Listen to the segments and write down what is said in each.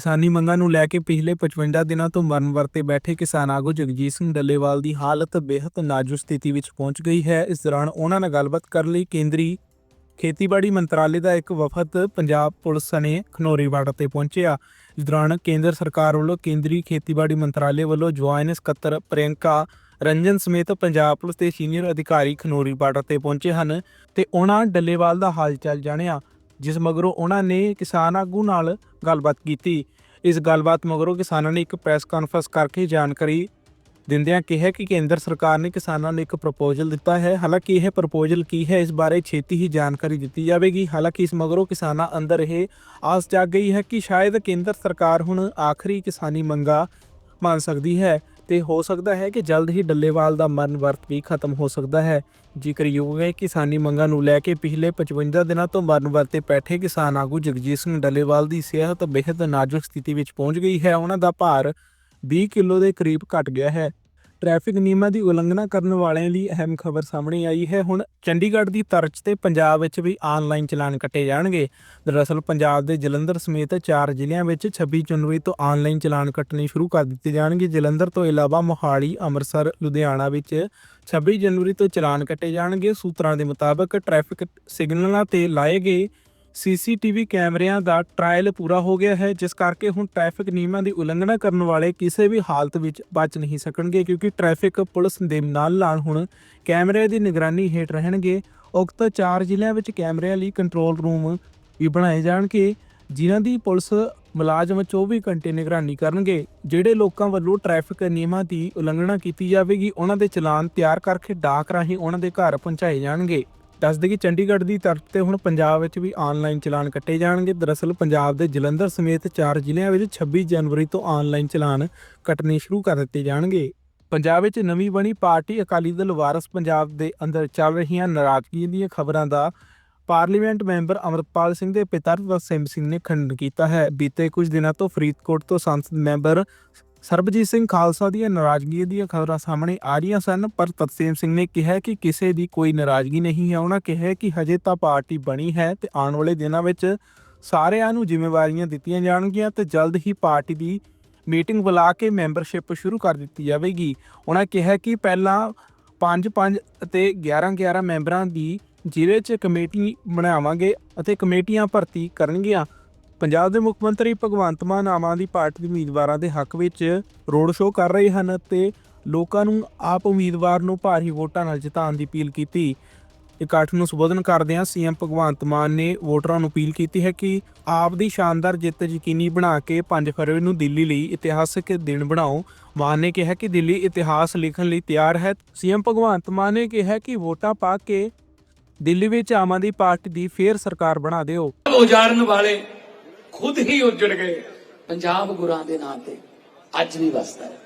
ਕਿਸਾਨੀ ਮੰਗਾਂ ਨੂੰ ਲੈ ਕੇ ਪਿਛਲੇ 55 ਦਿਨਾਂ ਤੋਂ ਮਰਨ ਵਰਤੇ ਬੈਠੇ ਕਿਸਾਨ ਆਗੂ ਜਗਜੀਤ ਸਿੰਘ ਡੱਲੇਵਾਲ ਦੀ ਹਾਲਤ ਬੇहद ਨਾਜ਼ੁਕ ਸਥਿਤੀ ਵਿੱਚ ਪਹੁੰਚ ਗਈ ਹੈ। ਇਸ ਦੌਰਾਨ ਉਹਨਾਂ ਨਾਲ ਗੱਲਬਾਤ ਕਰਨ ਲਈ ਕੇਂਦਰੀ ਖੇਤੀਬਾੜੀ ਮੰਤਰਾਲੇ ਦਾ ਇੱਕ ਵਫਦ ਪੰਜਾਬ ਪੁਲਿਸ ਨੇ ਖਨੌਰੀ ਬਾਰਡਰ ਤੇ ਪਹੁੰਚਿਆ। ਇਸ ਦੌਰਾਨ ਕੇਂਦਰ ਸਰਕਾਰ ਵੱਲੋਂ ਕੇਂਦਰੀ ਖੇਤੀਬਾੜੀ ਮੰਤਰਾਲੇ ਵੱਲੋਂ ਜੁਆਇਨ ਸਕੱਤਰ ਪ੍ਰਿਯੰਕਾ ਰੰਜਨ ਸਮੇਤ ਪੰਜਾਬ ਪੁਲਿਸ ਦੇ ਸੀਨੀਅਰ ਅਧਿਕਾਰੀ ਖਨੌਰੀ ਬਾਰਡਰ ਤੇ ਪਹੁੰਚੇ ਹਨ ਤੇ ਉਹਨਾਂ ਡੱਲੇਵਾਲ ਦਾ ਹਾਲ ਚਾਲ ਜਾਣਿਆ। ਜਿਸ ਮਗਰੋਂ ਉਹਨਾਂ ਨੇ ਕਿਸਾਨ ਆਗੂ ਨਾਲ ਗੱਲਬਾਤ ਕੀਤੀ। ਇਸ ਗੱਲਬਾਤ ਮਗਰੋਂ ਕਿਸਾਨਾਂ ਨੇ ਇੱਕ ਪ੍ਰੈਸ ਕਾਨਫਰੰਸ ਕਰਕੇ ਜਾਣਕਾਰੀ ਦਿੰਦਿਆਂ ਕਿਹਾ ਕਿ ਕੇਂਦਰ ਸਰਕਾਰ ਨੇ ਕਿਸਾਨਾਂ ਨੂੰ ਇੱਕ ਪ੍ਰਪੋਜ਼ਲ ਦਿੱਤਾ ਹੈ। ਹਾਲਾਂਕਿ ਇਹ ਪ੍ਰਪੋਜ਼ਲ ਕੀ ਹੈ, ਇਸ ਬਾਰੇ ਛੇਤੀ ਹੀ ਜਾਣਕਾਰੀ ਦਿੱਤੀ ਜਾਵੇਗੀ। ਹਾਲਾਂਕਿ ਇਸ ਮਗਰੋਂ ਕਿਸਾਨਾਂ ਅੰਦਰ ਇਹ ਆਸ ਜਾਗ ਗਈ ਹੈ ਕਿ ਸ਼ਾਇਦ ਕੇਂਦਰ ਸਰਕਾਰ ਹੁਣ ਆਖਰੀ ਕਿਸਾਨੀ ਮੰਗਾ ਮੰਨ ਸਕਦੀ ਹੈ। ਤੇ ਹੋ ਸਕਦਾ ਹੈ ਕਿ ਜਲਦ ਹੀ ਡੱਲੇਵਾਲ ਦਾ ਮਰਨ ਵਰਤ ਵੀ ਖਤਮ ਹੋ ਸਕਦਾ ਹੈ। ਜ਼ਿਕਰਯੋਗ ਹੈ, ਕਿਸਾਨੀ ਮੰਗਾਂ ਨੂੰ ਲੈ ਕੇ ਪਿਛਲੇ 55 ਦਿਨਾਂ ਤੋਂ ਮਰਨ ਵਰਤੇ ਬੈਠੇ ਕਿਸਾਨ ਆਗੂ ਜਗਜੀਤ ਸਿੰਘ ਡੱਲੇਵਾਲ ਦੀ ਸਿਹਤ ਬੇहद ਨਾਜ਼ੁਕ ਸਥਿਤੀ ਵਿੱਚ ਪਹੁੰਚ ਗਈ ਹੈ। ਉਹਨਾਂ ਦਾ ਭਾਰ 20 ਕਿਲੋ ਦੇ ਕਰੀਬ ਘਟ ਗਿਆ ਹੈ। ਟ੍ਰੈਫਿਕ ਨਿਯਮਾਂ ਦੀ ਉਲੰਘਣਾ ਕਰਨ ਵਾਲਿਆਂ ਲਈ ਅਹਿਮ ਖਬਰ ਸਾਹਮਣੇ ਆਈ ਹੈ। ਹੁਣ ਚੰਡੀਗੜ੍ਹ ਦੀ ਤਰਜ਼ ਤੇ ਪੰਜਾਬ ਵਿੱਚ ਵੀ ਆਨਲਾਈਨ ਚਲਾਨ ਕੱਟੇ ਜਾਣਗੇ। ਦਰਅਸਲ ਪੰਜਾਬ ਦੇ ਜਲੰਧਰ ਸਮੇਤ ਚਾਰ ਜ਼ਿਲ੍ਹਿਆਂ ਵਿੱਚ 26 ਜਨਵਰੀ ਤੋਂ ਆਨਲਾਈਨ ਚਲਾਨ ਕੱਟਣੇ ਸ਼ੁਰੂ ਕਰ ਦਿੱਤੇ ਜਾਣਗੇ। ਜਲੰਧਰ ਤੋਂ ਇਲਾਵਾ ਮੋਹਾਲੀ, ਅੰਮ੍ਰਿਤਸਰ, ਲੁਧਿਆਣਾ ਵਿੱਚ 26 ਜਨਵਰੀ ਤੋਂ ਚਲਾਨ ਕੱਟੇ ਜਾਣਗੇ। ਸੂਤਰਾਂ ਦੇ ਮੁਤਾਬਕ ਟ੍ਰੈਫਿਕ ਸਿਗਨਲਾਂ ਤੇ ਲਾਏ ਗਏ ਸੀਸੀਟੀਵੀ ਕੈਮਰਿਆਂ ਦਾ ਟ੍ਰਾਇਲ ਪੂਰਾ ਹੋ ਗਿਆ ਹੈ, ਜਿਸ ਕਰਕੇ ਹੁਣ ਟ੍ਰੈਫਿਕ ਨਿਯਮਾਂ ਦੀ ਉਲੰਘਣਾ ਕਰਨ ਵਾਲੇ ਕਿਸੇ ਵੀ ਹਾਲਤ ਵਿੱਚ ਬਚ ਨਹੀਂ ਸਕਣਗੇ, ਕਿਉਂਕਿ ਟ੍ਰੈਫਿਕ ਪੁਲਿਸ ਦੇ ਨਾਲ ਨਾਲ ਹੁਣ ਕੈਮਰੇ ਦੀ ਨਿਗਰਾਨੀ ਹੇਠ ਰਹਿਣਗੇ। ਉਕਤ ਚਾਰ ਜ਼ਿਲ੍ਹਿਆਂ ਵਿੱਚ ਕੈਮਰਿਆਂ ਲਈ ਕੰਟਰੋਲ ਰੂਮ ਵੀ ਬਣਾਏ ਜਾਣਗੇ, ਜਿਨ੍ਹਾਂ ਦੀ ਪੁਲਿਸ ਮੁਲਾਜ਼ਮ 24 ਘੰਟੇ ਨਿਗਰਾਨੀ ਕਰਨਗੇ, ਜਿਹੜੇ ਲੋਕਾਂ ਵੱਲੋਂ ਟ੍ਰੈਫਿਕ ਨਿਯਮਾਂ ਦੀ ਉਲੰਘਣਾ ਕੀਤੀ ਜਾਵੇਗੀ, ਉਹਨਾਂ ਦੇ ਚਲਾਨ ਤਿਆਰ ਕਰਕੇ ਡਾਕ ਰਾਹੀਂ ਉਹਨਾਂ ਦੇ ਘਰ ਪਹੁੰਚਾਏ ਜਾਣਗੇ। ਦੱਸ ਦਈਏ ਕਿ ਚੰਡੀਗੜ੍ਹ ਦੀ ਤਰਫ ਤੇ ਹੁਣ ਪੰਜਾਬ ਵਿੱਚ ਵੀ ਆਨਲਾਈਨ ਚਲਾਨ ਕੱਟੇ ਜਾਣਗੇ। ਦਰਅਸਲ ਪੰਜਾਬ ਦੇ ਜਲੰਧਰ ਸਮੇਤ ਚਾਰ ਜ਼ਿਲ੍ਹਿਆਂ ਵਿੱਚ 26 ਜਨਵਰੀ ਤੋਂ ਆਨਲਾਈਨ ਚਲਾਨ ਕੱਟਣੇ ਸ਼ੁਰੂ ਕਰ ਦਿੱਤੇ ਜਾਣਗੇ। ਪੰਜਾਬ ਵਿੱਚ ਨਵੀਂ ਬਣੀ ਪਾਰਟੀ ਅਕਾਲੀ ਦਲ ਵਾਰਸ ਪੰਜਾਬ ਦੇ ਅੰਦਰ ਚੱਲ ਰਹੀਆਂ ਨਾਰਾਜ਼ਗੀ ਦੀਆਂ ਖਬਰਾਂ ਦਾ ਪਾਰਲੀਮੈਂਟ ਮੈਂਬਰ ਅਮਰਪਾਲ ਸਿੰਘ ਦੇ ਪਿਤਾ ਵਸਿੰਮ ਸਿੰਘ ਨੇ ਖੰਡਨ ਕੀਤਾ ਹੈ। ਬੀਤੇ ਕੁਝ ਦਿਨਾਂ ਤੋਂ ਫਰੀਦਕੋਟ ਤੋਂ ਸੰਸਦ ਮੈਂਬਰ ਸਰਬਜੀਤ ਸਿੰਘ ਖਾਲਸਾ ਦੀਆਂ ਨਾਰਾਜ਼ਗੀ ਦੀਆਂ ਖਬਰਾਂ ਸਾਹਮਣੇ ਆ ਰਹੀਆਂ ਸਨ, ਪਰ ਤਤਸੇਮ ਸਿੰਘ ਨੇ ਕਿਹਾ ਕਿ ਕਿਸੇ ਦੀ ਕੋਈ ਨਾਰਾਜ਼ਗੀ ਨਹੀਂ ਹੈ। ਉਹਨਾਂ ਕਿਹਾ ਕਿ ਹਜੇ ਤਾਂ ਪਾਰਟੀ ਬਣੀ ਹੈ ਤੇ ਆਉਣ ਵਾਲੇ ਦਿਨਾਂ ਵਿੱਚ ਸਾਰਿਆਂ ਨੂੰ ਜ਼ਿੰਮੇਵਾਰੀਆਂ ਦਿੱਤੀਆਂ ਜਾਣਗੀਆਂ ਤੇ ਜਲਦ ਹੀ ਪਾਰਟੀ ਦੀ ਮੀਟਿੰਗ ਬੁਲਾ ਕੇ ਮੈਂਬਰਸ਼ਿਪ ਸ਼ੁਰੂ ਕਰ ਦਿੱਤੀ ਜਾਵੇਗੀ। ਉਹਨਾਂ ਕਿਹਾ ਕਿ ਪਹਿਲਾਂ 5-5 ਅਤੇ 11-11 ਮੈਂਬਰਾਂ ਦੀ ਜ਼ਿਲ੍ਹੇ 'ਚ ਕਮੇਟੀ ਬਣਾਵਾਂਗੇ ਅਤੇ ਕਮੇਟੀਆਂ ਭਰਤੀ ਕਰਨਗੀਆਂ। ਪੰਜਾਬ ਦੇ ਮੁੱਖ ਮੰਤਰੀ ਭਗਵੰਤ ਮਾਨ ਆਮ ਆਦਮੀ ਪਾਰਟੀ ਦੇ ਉਮੀਦਵਾਰਾਂ ਦੇ ਹੱਕ ਵਿੱਚ ਰੋਡ ਸ਼ੋਅ ਕਰ ਰਹੇ ਹਨ ਤੇ ਲੋਕਾਂ ਨੂੰ ਆਪ ਉਮੀਦਵਾਰ ਨੂੰ ਭਾਰੀ ਵੋਟਾਂ ਨਾਲ ਜਿਤਾਉਣ ਦੀ ਅਪੀਲ ਕੀਤੀ। ਇਕੱਠ ਨੂੰ ਸੰਬੋਧਨ ਕਰਦਿਆਂ ਸੀਐਮ ਭਗਵੰਤ ਮਾਨ ਨੇ ਵੋਟਰਾਂ ਨੂੰ ਅਪੀਲ ਕੀਤੀ ਹੈ ਕਿ ਆਪ ਦੀ ਸ਼ਾਨਦਾਰ ਜਿੱਤ ਯਕੀਨੀ ਬਣਾ ਕੇ 5 ਫਰਵਰੀ ਨੂੰ ਦਿੱਲੀ ਲਈ ਇਤਿਹਾਸਕ ਦਿਨ ਬਣਾਓ। ਮਾਨ ਨੇ ਕਿਹਾ ਕਿ ਦਿੱਲੀ ਇਤਿਹਾਸ ਲਿਖਣ ਲਈ ਤਿਆਰ ਹੈ। ਸੀਐਮ ਭਗਵੰਤ ਮਾਨ ਨੇ ਕਿਹਾ ਕਿ ਵੋਟਾਂ ਪਾ ਕੇ ਦਿੱਲੀ ਵਿੱਚ ਆਮ ਆਦਮੀ ਪਾਰਟੀ ਦੀ ਫੇਰ ਸਰਕਾਰ ਬਣਾ ਦਿਓ। ਉਜਾੜਨ ਵਾਲੇ ਖੁਦ ਹੀ ਉੱਜੜ ਗਏ। ਪੰਜਾਬ ਗੁਰਾਂ ਦੇ ਨਾਂ ਤੇ ਅੱਜ ਵੀ ਵਸਦਾ ਹੈ।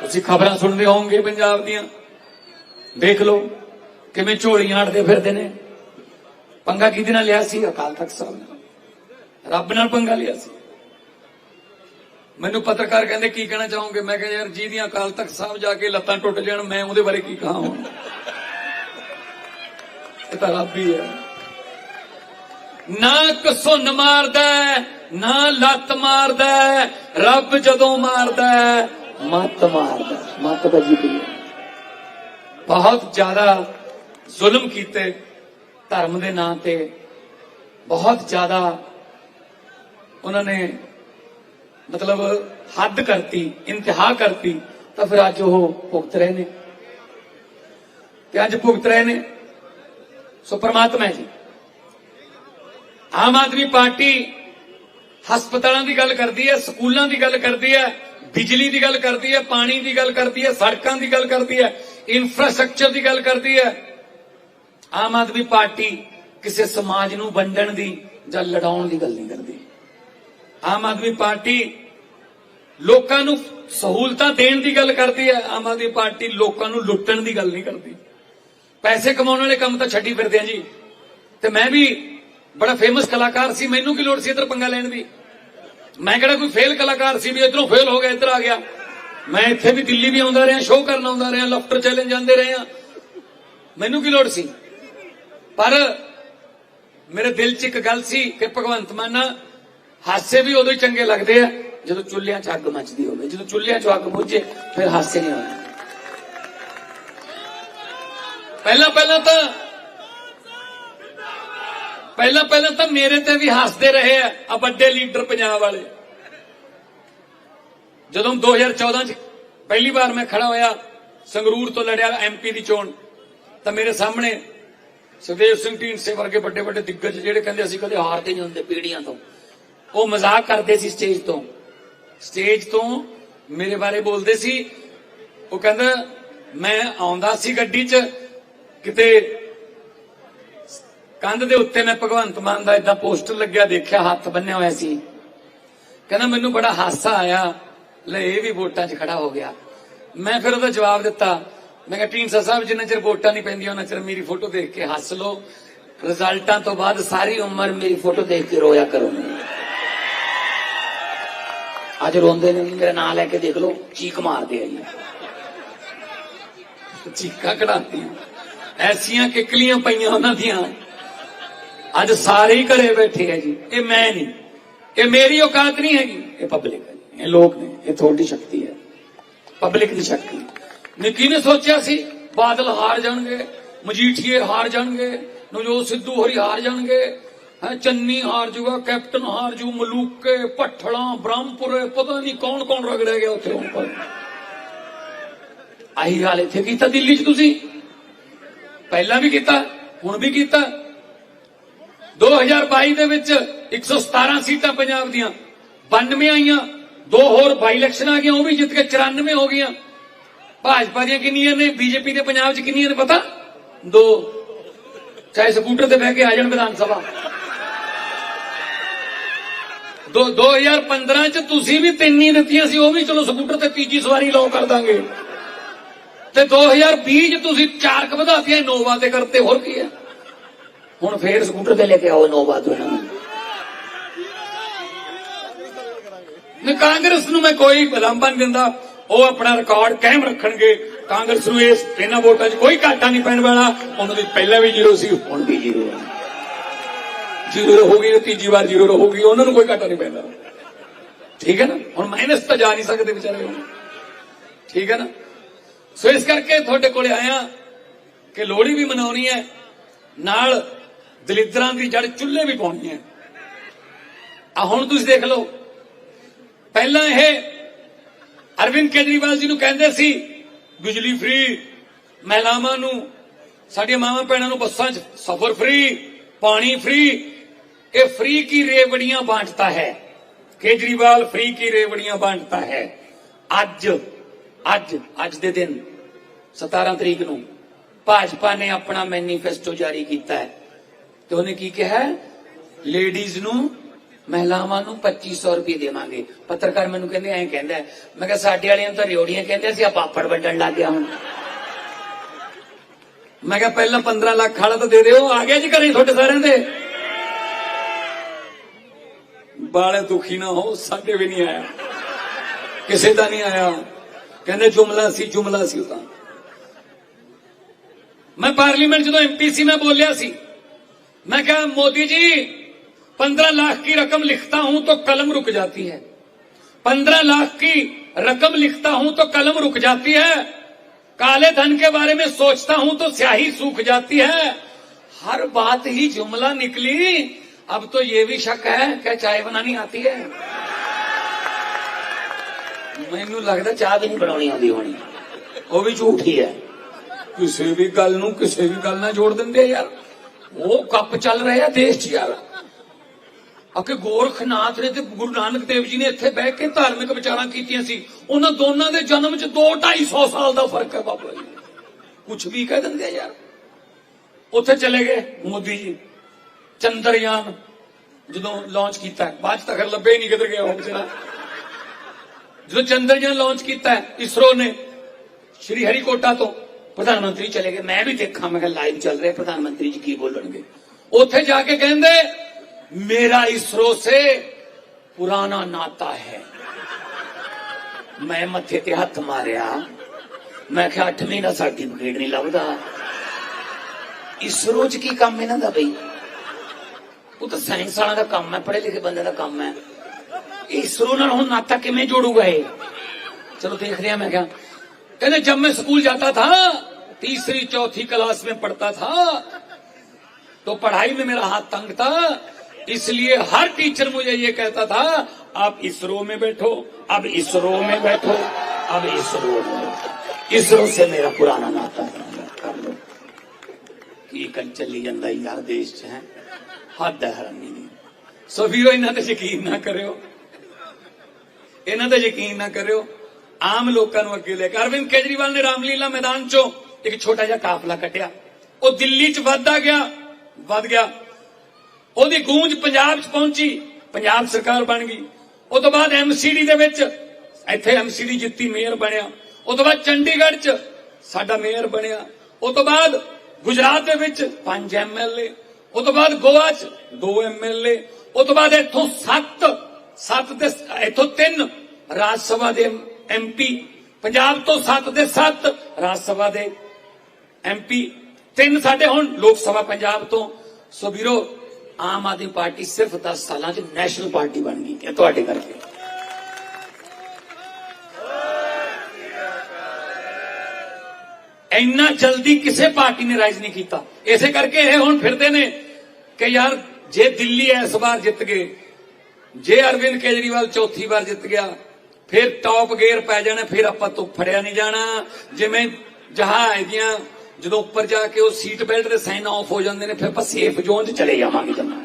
ਤੁਸੀਂ ਖਬਰਾਂ ਸੁਣਦੇ ਹੋਵੋਗੇ ਪੰਜਾਬ ਦੀਆਂ। ਦੇਖ ਲਓ ਕਿਵੇਂ ਝੋਲੀਆਂ ਅੜਦੇ ਫਿਰਦੇ ਨੇ। ਪੰਗਾ ਕਿਹਦੇ ਨਾਲ ਲਿਆ ਸੀ? ਅਕਾਲ ਤਖਤ ਸਾਹਿਬ ਨੇ। ਰੱਬ ਨਾਲ ਪੰਗਾ ਲਿਆ ਸੀ। ਮੈਨੂੰ ਪੱਤਰਕਾਰ ਕਹਿੰਦੇ, ਕੀ ਕਹਿਣਾ ਚਾਹੋਗੇ? ਮੈਂ ਕਿਹਾ, ਯਾਰ ਜਿਹਦੀਆਂ ਅਕਾਲ ਤਖਤ ਸਾਹਿਬ ਜਾ ਕੇ ਲੱਤਾਂ ਟੁੱਟ ਜਾਣ, ਮੈਂ ਉਹਦੇ ਬਾਰੇ ਕੀ ਕਹਾਂ ਇਹ ਤਾਂ ਰੱਬ ਹੀ ਹੈ। ਨਾ ਕਸੁੰਨ ਮਾਰਦਾ ਨਾ ਲੱਤ ਮਾਰਦਾ ਰੱਬ ਜਦੋਂ ਮਾਰਦਾ ਹੈ, ਮੱਤ ਮਾਰਦਾ ਹੈ। ਮੱਤ ਵੱਜੀ ਬਹੁਤ ਜ਼ਿਆਦਾ ਜ਼ੁਲਮ ਕੀਤੇ ਧਰਮ ਦੇ ਨਾਂ ਤੇ। ਬਹੁਤ ਜ਼ਿਆਦਾ ਉਹਨਾਂ ਨੇ ਮਤਲਬ ਹੱਦ ਕਰਤੀ ਇੰਤਹਾ ਕਰਤੀ ਤਾਂ ਫਿਰ ਅੱਜ ਉਹ ਭੁਗਤ ਰਹੇ ਨੇ। ਤੇ ਅੱਜ ਭੁਗਤ ਰਹੇ ਨੇ। ਸੋ ਪ੍ਰਮਾਤਮਾ ਹੈ ਜੀ। ਆਮ ਆਦਮੀ ਪਾਰਟੀ ਹਸਪਤਾਲਾਂ ਦੀ ਗੱਲ ਕਰਦੀ ਹੈ, ਸਕੂਲਾਂ ਦੀ ਗੱਲ ਕਰਦੀ ਹੈ, ਬਿਜਲੀ ਦੀ ਗੱਲ ਕਰਦੀ ਹੈ, ਪਾਣੀ ਦੀ ਗੱਲ ਕਰਦੀ ਹੈ, ਸੜਕਾਂ ਦੀ ਗੱਲ ਕਰਦੀ ਹੈ ਇਨਫਰਾਸਟ੍ਰਕਚਰ ਦੀ ਗੱਲ ਕਰਦੀ ਹੈ। ਆਮ ਆਦਮੀ ਪਾਰਟੀ ਕਿਸੇ ਸਮਾਜ ਨੂੰ ਵੰਡਣ ਦੀ ਜਾਂ ਲੜਾਉਣ ਦੀ ਗੱਲ ਨਹੀਂ ਕਰਦੀ। ਆਮ ਆਦਮੀ ਪਾਰਟੀ ਲੋਕਾਂ ਨੂੰ ਸਹੂਲਤਾਂ ਦੇਣ ਦੀ ਗੱਲ ਕਰਦੀ ਹੈ, ਆਮ ਆਦਮੀ ਪਾਰਟੀ ਲੋਕਾਂ ਨੂੰ ਲੁੱਟਣ ਦੀ ਗੱਲ ਨਹੀਂ ਕਰਦੀ। ਪੈਸੇ ਕਮਾਉਣ ਵਾਲੇ ਕੰਮ ਤਾਂ ਛੱਡੀ ਫਿਰਦੇ ਆ ਜੀ। ਤੇ ਮੈਂ ਵੀ ਬੜਾ ਫੇਮਸ ਕਲਾਕਾਰ ਸੀ, ਮੈਨੂੰ ਕੀ ਲੋੜ ਸੀ ਇੱਧਰ ਪੰਗਾ ਲੈਣ ਦੀ? ਮੈਂ ਕਿਹੜਾ ਕੋਈ ਫੇਲ ਕਲਾਕਾਰ ਸੀ ਵੀ ਇਧਰੋਂ ਫੇਲ ਹੋ ਗਿਆ, ਇੱਧਰ ਆ ਗਿਆ। ਮੈਂ ਇੱਥੇ ਵੀ ਦਿੱਲੀ ਵੀ ਆਉਂਦਾ ਰਿਹਾ ਸ਼ੋਅ ਕਰਨ ਆਉਂਦਾ ਰਿਹਾ ਲਫਟਰ ਚੈਲੰਜ ਜਾਂਦੇ ਰਹੇ ਆ। ਮੈਨੂੰ ਕੀ ਲੋੜ ਸੀ? ਪਰ ਮੇਰੇ ਦਿਲ 'ਚ ਇੱਕ ਗੱਲ ਸੀ ਕਿ ਭਗਵੰਤ ਮਾਨ, ਹਾਸੇ ਵੀ ਉਦੋਂ ਹੀ ਚੰਗੇ ਲੱਗਦੇ ਆ, ਜਦੋਂ ਚੁੱਲ੍ਹਿਆਂ 'ਚ ਅੱਗ ਮੱਚਦੀ ਹੋਵੇ, ਜਦੋਂ ਚੁੱਲ੍ਹਿਆਂ 'ਚ ਅੱਗ ਬੁਝੇ, ਫਿਰ ਹਾਸੇ ਨਹੀਂ ਆਉਂਦੇ। ਪਹਿਲਾਂ ਪਹਿਲਾਂ ਤਾਂ ਪਹਿਲਾਂ ਪਹਿਲਾਂ ਤਾਂ ਮੇਰੇ ਤੇ ਵੀ ਹੱਸਦੇ ਰਹੇ ਆ ਆ ਵੱਡੇ ਲੀਡਰ ਪੰਜਾਬ ਵਾਲੇ। ਜਦੋਂ 2014 ਚ ਪਹਿਲੀ ਵਾਰ ਮੈਂ ਖੜਾ ਹੋਇਆ, ਸੰਗਰੂਰ ਤੋਂ ਲੜਿਆ ਐਮਪੀ ਦੀ ਚੋਣ, ਤਾਂ ਮੇਰੇ ਸਾਹਮਣੇ ਸੁਖਦੇਵ ਸਿੰਘ ਢੀਂਡਸੇ ਵਰਗੇ ਵੱਡੇ ਵੱਡੇ ਦਿੱਗਜ ਜਿਹੜੇ ਕਹਿੰਦੇ ਅਸੀਂ ਕਦੇ ਹਾਰਦੇ ਨਹੀਂ ਹੁੰਦੇ ਪੀੜੀਆਂ ਤੋਂ। ਉਹ ਮਜ਼ਾਕ ਕਰਦੇ ਸੀ ਸਟੇਜ ਤੋਂ। ਸਟੇਜ ਤੋਂ ਮੇਰੇ ਬਾਰੇ ਬੋਲਦੇ ਸੀ, ਉਹ ਕਹਿੰਦਾ, ਮੈਂ ਆਉਂਦਾ ਸੀ ਗੱਡੀ 'ਚ ਕਿਤੇ ਕੰਧ ਦੇ ਉੱਤੇ ਮੈਂ ਭਗਵੰਤ ਮਾਨ ਦਾ ਇਦਾਂ ਪੋਸਟਰ ਲੱਗਿਆ, ਦੇਖਿਆ, ਹੱਥ ਬੰਨਿਆ ਹੋਇਆ ਸੀ। ਕਹਿੰਦਾ ਮੈਨੂੰ ਬੜਾ ਹਾਸਾ ਆਇਆ, ਲੈ ਇਹ ਵੀ ਵੋਟਾਂ 'ਚ ਖੜਾ ਹੋ ਗਿਆ। ਮੈਂ ਫਿਰ ਉਹਦਾ ਜਵਾਬ ਦਿੱਤਾ। ਮੈਂ ਕਿਹਾ, ਢੀਂਡਸਾ ਸਾਹਿਬ, ਜਿੰਨਾ ਚਿਰ ਵੋਟਾਂ ਨਹੀਂ ਪੈਂਦੀਆਂ, ਉਹਨਾਂ ਚਿਰ ਮੇਰੀ ਫੋਟੋ ਦੇਖ ਕੇ ਹੱਸ ਲੋ ਰਿਜ਼ਲਟਾਂ ਤੋਂ ਬਾਅਦ ਸਾਰੀ ਉਮਰ ਮੇਰੀ ਫੋਟੋ ਦੇਖ ਕੇ ਰੋਇਆ ਕਰੋ। ਅੱਜ ਰੋਂਦੇ ਨੇ, ਮੇਰਾ ਨਾਂ ਲੈ ਕੇ ਦੇਖ ਲਓ, ਚੀਕ ਮਾਰਦੇ ਆ ਜੀ। ਚੀਕਾਂ ਕਢਾਉਂਦੀਆਂ ਐਸੀਆਂ ਕਿਕਲੀਆਂ ਪਈਆਂ ਉਹਨਾਂ ਦੀਆਂ ਅੱਜ ਸਾਰੇ ਹੀ ਘਰੇ ਬੈਠੇ ਆ ਜੀ ਇਹ ਮੈਂ ਨਹੀਂ ਇਹ ਮੇਰੀ ਔਕਾਤ ਨਹੀਂ ਹੈਗੀ ਇਹ ਪਬਲਿਕ ਹੈ ਜੀ, ਇਹ ਲੋਕ ਨੇ ਇਹ ਤੁਹਾਡੀ ਸ਼ਕਤੀ ਹੈ ਪਬਲਿਕ ਦੀ ਸ਼ਕਤੀ ਨਿੱਕੀ ਨੇ ਸੋਚਿਆ ਸੀ ਬਾਦਲ ਹਾਰ ਜਾਣਗੇ ਮਜੀਠੀਏ ਹਾਰ ਜਾਣਗੇ ਨਵਜੋਤ ਸਿੱਧੂ ਹੋਰੀ ਹਾਰ ਜਾਣਗੇ ਹੈ ਚੰਨੀ ਹਾਰ ਜੂਗਾ ਕੈਪਟਨ ਹਾਰ ਜੂ ਮਲੂਕੇ ਪੱਠਲਾਂ ਬ੍ਰਹਮਪੁਰੇ ਪਤਾ ਨਹੀਂ ਕੌਣ ਕੌਣ ਰਗੜਿਆ ਗਿਆ ਉੱਥੇ ਹੁਣ ਪਰ ਆਹੀ ਹਾਲ ਇੱਥੇ ਕੀਤਾ ਦਿੱਲੀ 'ਚ ਤੁਸੀਂ ਪਹਿਲਾਂ ਵੀ ਕੀਤਾ, ਹੁਣ ਵੀ ਕੀਤਾ। 2022 ਦੇ ਵਿੱਚ 117 ਸੀਟਾਂ ਪੰਜਾਬ ਦੀਆਂ। 92 ਆਈਆਂ, ਦੋ ਹੋਰ ਬਾਈ ਇਲੈਕਸ਼ਨ ਆ ਗਈਆਂ, ਉਹ ਵੀ ਜਿੱਤ ਕੇ 94 ਹੋ ਗਈਆਂ। ਭਾਜਪਾ ਦੀਆਂ ਕਿੰਨੀਆਂ ਨੇ ਬੀਜੇਪੀ ਦੇ ਪੰਜਾਬ 'ਚ ਕਿੰਨੀਆਂ ਨੇ ਪਤਾ? ਦੋ। ਚਾਹੇ ਸਕੂਟਰ ਤੇ ਬਹਿ ਕੇ ਆ ਜਾਣ ਵਿਧਾਨ ਸਭਾ। ਦੋ 2015 ਚ ਤੁਸੀਂ ਵੀ ਤਿੰਨ ਹੀ ਦਿੱਤੀਆਂ ਸੀ, ਉਹ ਵੀ ਚਲੋ ਸਕੂਟਰ ਤੇ ਤੀਜੀ ਸਵਾਰੀ ਲਓ ਕਰ ਦਾਂਗੇ। ਤੇ 2020 ਚ ਤੁਸੀਂ ਚਾਰ ਕ ਵਧਾਤੀਆਂ ਨੋਵਾ ਤੇ ਕਰਤੇ, ਹੋਰ ਕੀ ਹੈ ਹੁਣ ਫੇਰ ਸਕੂਟਰ ਤੇ ਲੈ ਕੇ ਆਓ ਨੋਵਾ ਤੋਂ ਇਹਨਾਂ ਨੂੰ। ਨੇ ਕਾਂਗਰਸ ਨੂੰ ਮੈਂ ਕੋਈ ਬਲਾਂਬਾ ਨਹੀਂ ਦਿੰਦਾ, ਉਹ ਆਪਣਾ ਰਿਕਾਰਡ ਕਾਇਮ ਰੱਖਣਗੇ। ਕਾਂਗਰਸ ਨੂੰ ਇਸ ਇਹਨਾਂ ਵੋਟਾਂ 'ਚ ਕੋਈ ਘਾਟਾ ਨਹੀਂ ਪੈਣ ਵਾਲਾ, ਉਹਨਾਂ ਦੀ ਪਹਿਲਾਂ ਵੀ ਜ਼ੀਰੋ ਸੀ, ਹੁਣ ਵੀ ਜ਼ੀਰੋ ਹੈ ਜ਼ੀਰੋ ਰਹੂਗੀ ਤੇ ਤੀਜੀ ਵਾਰ ਜ਼ੀਰੋ ਰਹੂਗੀ ਉਹਨਾਂ ਨੂੰ ਕੋਈ ਘਾਟਾ ਨਹੀਂ ਪੈਂਦਾ। ਠੀਕ ਹੈ ਨਾ? ਹੁਣ ਮਾਈਨਸ ਤਾਂ ਜਾ ਨਹੀਂ ਸਕਦੇ ਵਿਚਾਰੇ। ਠੀਕ ਹੈ ਨਾ? ਸੋ ਇਸ ਕਰਕੇ ਤੁਹਾਡੇ ਕੋਲੇ ਆਇਆ ਕਿ ਲੋਹੜੀ ਵੀ ਮਨਾਉਣੀ ਹੈ, ਨਾਲ ਦਲਿੱਦਰਾਂ ਦੀ ਜੜ ਚੁੱਲ੍ਹੇ ਵੀ ਪਾਉਣੀ ਹੈ। ਆ ਹੁਣ ਤੁਸੀਂ ਦੇਖ ਲਓ, ਪਹਿਲਾਂ ਇਹ ਅਰਵਿੰਦ ਕੇਜਰੀਵਾਲ ਜੀ ਨੂੰ ਕਹਿੰਦੇ ਸੀ, ਬਿਜਲੀ ਫ੍ਰੀ ਮਹਿਲਾਵਾਂ ਨੂੰ, ਸਾਡੀਆਂ ਮਾਵਾਂ ਭੈਣਾਂ ਨੂੰ ਬੱਸਾਂ 'ਚ ਸਫ਼ਰ ਫ੍ਰੀ ਪਾਣੀ ਫ੍ਰੀ ਇਹ ਫ੍ਰੀ ਕੀ ਰੇਵੜੀਆਂ ਬਾਂਟਦਾ ਹੈ? ਕੇਜਰੀਵਾਲ ਫ੍ਰੀ ਕੀ ਰੇਵੜੀਆਂ ਬਾਂਟਦਾ ਹੈ? ਅੱਜ ਅੱਜ ਅੱਜ ਦੇ ਦਿਨ 17 ਤਰੀਕ ਨੂੰ, ਭਾਜਪਾ ਨੇ ਆਪਣਾ ਮੈਨੀਫੈਸਟੋ ਜਾਰੀ ਕੀਤਾ ਹੈ। ਤੇ ਉਹਨੇ ਕੀ ਕਿਹਾ? ਲੇਡੀਜ਼ ਨੂੰ, ਮਹਿਲਾਵਾਂ ਨੂੰ 2500 ਰੁਪਏ ਦੇਵਾਂਗੇ। ਪੱਤਰਕਾਰ ਮੈਨੂੰ ਕਹਿੰਦੇ, ਐਂ ਕਹਿੰਦਾ, ਮੈਂ ਕਿਹਾ, ਸਾਡੇ ਵਾਲਿਆਂ ਨੂੰ ਤਾਂ ਰਿਓੜੀਆਂ ਕਹਿੰਦੇ ਸੀ ਆ ਪਾਪੜ ਵੱਢਣ ਲੱਗ ਗਿਆ ਹੁਣ। ਮੈਂ ਕਿਹਾ, ਪਹਿਲਾਂ 15 ਲੱਖ ਵਾਲਾ ਤਾਂ ਦੇ ਦਿਓ, ਆ ਗਿਆ ਜੀ ਘਰੇ ਤੁਹਾਡੇ ਸਾਰਿਆਂ ਦੇ। ਬਾਲੇ ਦੁਖੀ ਨਾ ਹੋ, ਸਾਡੇ ਵੀ ਨਹੀਂ ਆਇਆ। ਕਿਸੇ ਦਾ ਨਹੀਂ ਆਇਆ। कहने जुमला सी जुमला सी ਤਾਂ मैं ਪਾਰਲੀਮੈਂਟ जो ਐਮਪੀ ਸੀ, ਮੈਂ ਬੋਲਿਆ ਸੀ। मैं कहा मोदी जी पंद्रह लाख की रकम लिखता हूँ तो कलम रुक जाती है पंद्रह लाख की रकम लिखता हूँ तो कलम रुक जाती है काले धन के बारे में सोचता हूँ तो स्याही सूख जाती है हर बात ही जुमला निकली अब तो ये भी शक है क्या चाय बनानी आती है ਮੈਨੂੰ ਲੱਗਦਾ ਚਾਹ ਵੀ ਨਹੀਂ ਬਣਾਉਣੀ ਆਉਂਦੀ ਹੋਣੀ। ਉਹ ਵੀ ਝੂਠ ਹੀ ਹੈ। ਕਿਸੇ ਵੀ ਗੱਲ ਨੂੰ ਕਿਸੇ ਵੀ ਗੱਲ ਨਾਲ ਜੋੜ ਦਿੰਦੇ ਯਾਰ। ਉਹ ਕੱਪ ਚੱਲ ਰਿਹਾ ਦੇਸ਼ 'ਚ ਯਾਰ। ਅਕੇ ਗੋਰਖਨਾਥ ਨੇ ਤੇ ਗੁਰੂ ਨਾਨਕ ਦੇਵ ਜੀ ਨੇ ਇੱਥੇ ਬਹਿ ਕੇ ਧਾਰਮਿਕ ਵਿਚਾਰਾਂ ਕੀਤੀਆਂ ਸੀ। ਉਹਨਾਂ ਦੋਨਾਂ ਦੇ ਜਨਮ 'ਚ 2 250 ਸਾਲ ਦਾ ਫ਼ਰਕ ਹੈ ਬਾਬਾ ਜੀ। ਕੁਝ ਵੀ ਕਹਿ ਦਿੰਦੇ ਯਾਰ। ਉੱਥੇ ਚਲੇ ਗਏ ਮੋਦੀ ਜੀ। ਚੰਦਰਯਾਨ ਜਦੋਂ ਲਾਂਚ ਕੀਤਾ। ਬਾਅਦ 'ਚ ਤਾਂ ਲੱਭੇ ਹੀ ਨਹੀਂ ਕਿੱਧਰ ਗਿਆ ਉਹ ਵਿਚਾਰਾ। ਜਦੋਂ ਚੰਦਰਯਾਨ ਲਾਂਚ ਕੀਤਾ ਇਸਰੋ ਨੇ ਸ਼੍ਰੀ ਹਰੀਕੋਟਾ ਤੋਂ ਪ੍ਰਧਾਨ ਮੰਤਰੀ ਚਲੇ ਗਏ ਮੈਂ ਵੀ ਦੇਖਾਂ ਮੈਂ ਕਿਹਾ ਲਾਈਵ ਚੱਲ ਰਿਹਾ ਪ੍ਰਧਾਨ ਮੰਤਰੀ ਜੀ ਕੀ ਬੋਲਣਗੇ ਉੱਥੇ ਜਾ ਕੇ ਕਹਿੰਦੇ ਮੇਰਾ ਇਸਰੋ ਸੇ ਪੁਰਾਣਾ ਨਾਤਾ ਹੈ ਮੈਂ ਮੱਥੇ ਤੇ ਹੱਥ ਮਾਰਿਆ ਮੈਂ ਕਿਹਾ 8 ਮਹੀਨਾ ਸਰਟੀਫਿਕੇਟ ਨਹੀਂ ਲੱਭਦਾ ਇਸਰੋ ਚ ਕੀ ਕੰਮ ਇਹਨਾਂ ਦਾ ਬਈ ਉਹ ਤਾਂ ਸਾਇੰਸ ਵਾਲਾ ਦਾ ਕੰਮ ਹੈ ਪੜ੍ਹੇ ਲਿਖੇ ਬੰਦੇ ਦਾ ਕੰਮ ਹੈ ਇਸਰੋ ਨਾਲ ਹੁਣ ਨਾਤਾ ਕਿਵੇਂ ਜੋੜੂਗਾ ਇਹ ਚਲੋ ਦੇਖ ਲਿਆ ਮੈਂ ਕਿਹਾ कहते जब मैं स्कूल जाता था तीसरी चौथी क्लास में पढ़ता था तो पढ़ाई में मेरा हाथ तंग था इसलिए हर टीचर मुझे ये कहता था आप इसरो में बैठो अब इसरो में बैठो अब इसरो में बैठो ਇਸਰੋ ਸੇ ਮੇਰਾ ਪੁਰਾਣਾ ਨਾਤਾ ਹੈ ਕਰ ਲੋ ਕੀ ਕੱਲ ਚੱਲੀ ਜਾਂਦਾ ਯਾਰ ਦੇਸ਼ 'ਚ ਹੈ ਹੱਦ ਹੈ ਹਰਾਮੀ ਦੀ ਸੋ ਵੀਰੋ ਇਹਨਾਂ ਤੇ ਯਕੀਨ ਨਾ ਕਰਿਓ ਇਹਨਾਂ ਦਾ ਯਕੀਨ ਨਾ ਕਰਿਓ। ਆਮ ਲੋਕਾਂ ਨੂੰ ਅੱਗੇ ਲੈ ਕੇ। ਅਰਵਿੰਦ ਕੇਜਰੀਵਾਲ ਨੇ ਰਾਮਲੀਲਾ ਮੈਦਾਨ 'ਚੋਂ ਇੱਕ ਛੋਟਾ ਜਿਹਾ ਕਾਫਲਾ ਕੱਟਿਆ ਉਹ ਦਿੱਲੀ 'ਚ ਵੱਧਦਾ ਗਿਆ, ਵੱਧ ਗਿਆ। ਉਹਦੀ ਗੂੰਜ ਪੰਜਾਬ 'ਚ ਪਹੁੰਚੀ, ਪੰਜਾਬ ਸਰਕਾਰ ਬਣ ਗਈ। ਉਹ ਤੋਂ ਬਾਅਦ ਐਮਸੀਡੀ ਦੇ ਵਿੱਚ ਇੱਥੇ ਐਮਸੀਡੀ ਜਿੱਤੀ, ਮੇਅਰ ਬਣਿਆ। ਉਹ ਤੋਂ ਬਾਅਦ ਚੰਡੀਗੜ੍ਹ 'ਚ ਸਾਡਾ ਮੇਅਰ ਬਣਿਆ। ਉਹ ਤੋਂ ਬਾਅਦ ਗੁਜਰਾਤ ਦੇ ਵਿੱਚ ਪੰਜ ਐਮਐਲਏ ਉਹ ਤੋਂ ਬਾਅਦ ਗੋਆ 'ਚ ਦੋ ਐਮਐਲਏ ਉਹ ਤੋਂ ਬਾਅਦ ਇੱਥੋਂ ਸੱਤ ਸੱਤ ਤੇ ਇੱਥੋਂ ਤਿੰਨ ਰਾਜ ਸਭਾ ਦੇ ਐਮਪੀ ਪੰਜਾਬ ਤੋਂ ਸੱਤ ਦੇ ਸੱਤ ਰਾਜ ਸਭਾ ਦੇ ਐਮਪੀ ਤਿੰਨ ਸਾਡੇ ਹੁਣ ਲੋਕ ਸਭਾ ਪੰਜਾਬ ਤੋਂ। ਸੋ ਵੀਰੋ, ਆਮ ਆਦਮੀ ਪਾਰਟੀ ਸਿਰਫ 10 ਸਾਲਾਂ 'ਚ ਨੈਸ਼ਨਲ ਪਾਰਟੀ ਬਣ ਗਈ ਹੈ ਤੁਹਾਡੇ ਕਰਕੇ। ਇੰਨਾ ਜਲਦੀ ਕਿਸੇ ਪਾਰਟੀ ਨੇ ਰਾਈਜ਼ ਨਹੀਂ ਕੀਤਾ। ਇਸੇ ਕਰਕੇ ਇਹ ਹੁਣ ਫਿਰਦੇ ਨੇ ਕਿ ਯਾਰ, ਜੇ ਦਿੱਲੀ ਇਸ ਵਾਰ ਜਿੱਤ ਗਏ ਜੇ ਅਰਵਿੰਦ ਕੇਜਰੀਵਾਲ ਚੌਥੀ ਵਾਰ ਜਿੱਤ ਗਿਆ, ਫਿਰ ਟੌਪ ਗੇਅਰ ਪੈ ਜਾਣਾ, ਫਿਰ ਆਪਾਂ ਤੋਂ ਫੜਿਆ ਨਹੀਂ ਜਾਣਾ। ਜਿਵੇਂ ਜਹਾਜ਼ ਦੀਆਂ ਜਦੋਂ ਉੱਪਰ ਜਾ ਕੇ ਉਹ ਸੀਟ ਬੈਲਟ ਦੇ ਸਾਈਨ ਆਫ ਹੋ ਜਾਂਦੇ ਨੇ, ਫਿਰ ਆਪਾਂ ਸੇਫ ਜ਼ੋਨ 'ਚ ਚਲੇ ਜਾਵਾਂਗੇ ਜਮਾ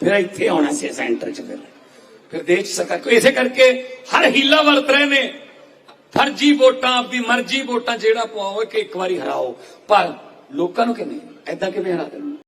ਫਿਰ ਇੱਥੇ ਆਉਣਾ ਸੀ ਸੈਂਟਰ 'ਚ ਫਿਰ। ਫਿਰ ਦੇਸ਼ 'ਚ ਇਸੇ ਕਰਕੇ ਹਰ ਹੀਲਾ ਵਰਤ ਰਹੇ ਨੇ। ਫਰਜੀ ਵੋਟਾਂ, ਆਪਦੀ ਮਰਜ਼ੀ ਵੋਟਾਂ ਜਿਹੜਾ ਪਵਾਓ ਕਿ ਇੱਕ ਵਾਰੀ ਹਰਾਓ। ਪਰ ਲੋਕਾਂ ਨੂੰ ਕਿਵੇਂ? ਐਦਾਂ ਕਿਵੇਂ ਹਰਾ ਦੇਣਗੇ